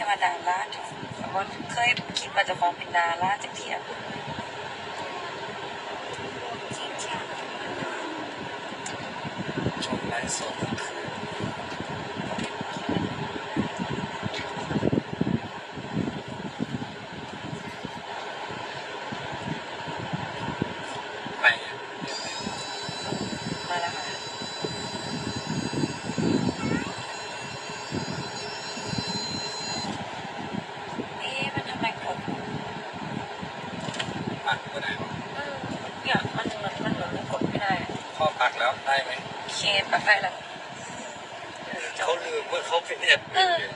ยมานาราจ้ะแต่ว่าเคยคิดว่าจะฟ้องเป็นดาราจะเทียบจงจังชมไลฟ์สดไปเดี๋ยวไป มาแล้วค่ะเอ๊ะมันทำไมกด ปักก็ได้ เออเนี่ยมันมันมันเหมือนมันกดไม่ได้อะ ข้อปัก แล้วได้ไหมเคปักได้แล้วเออจเขาบลืมว่าเขาเป็นแอดมินเนี่ย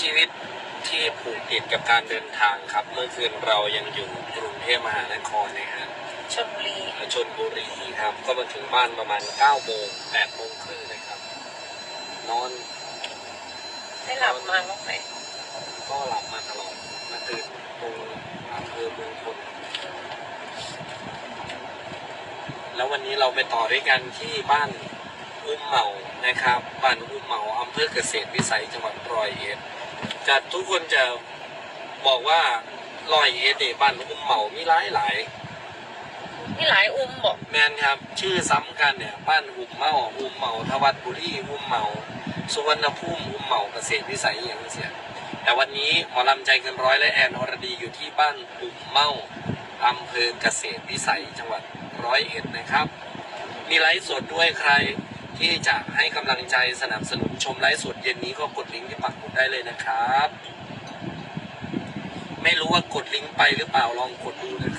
ชีวิตที่ผูกติดกับการเดินทางครับ เมื่อคืนเรายังอยู่กรุงเทพมหานครนะฮะชลบุรีชนบุรีครับ ก็มาถึงบ้านประมาณ9โมง8โมงครึ่งนะครับ นอน ได้หลับมาบ้างไหมก็หลับมาตลอดมาตื่นตรง อำเภอเมืองพลแล้ววันนี้เราไปต่อด้วยกันที่บ้านอุ้มเหมานะครับ บ้านอุ้มเหมาอำเภอเกษตรวิสัยจังหวัดร้อยเอ็ดจะทุกคนจะบอกว่าร้อยเอ็ดเนี่ยบ้านอุ้มเหมามีหลายหลายนี่หลายอุ้มบอกแมนครับ ชื่อซ้ำกันเนี่ยบ้านอุ้มเหมาอุ้มเหมาทวัดบุรีอุ้มเหมาสุวรรณภูมิอุ้มเหมาเกษตรวิสัยอย่างเสีย แต่วันนี้หมอลำใจเกินร้อยและแอนอรดีอยู่ที่บ้านปุ่มเมาอำเภอเกษตรวิสัยจังหวัดร้อยเอ็ดนะครับ มีไลฟ์สดด้วยใครที่จะให้กำลังใจสนับสนุนชมไลฟ์สดเย็นนี้ก็กดลิงก์ที่ปักหมุดได้เลยนะครับ ไม่รู้ว่ากดลิงก์ไปหรือเปล่าลองกดดูนะ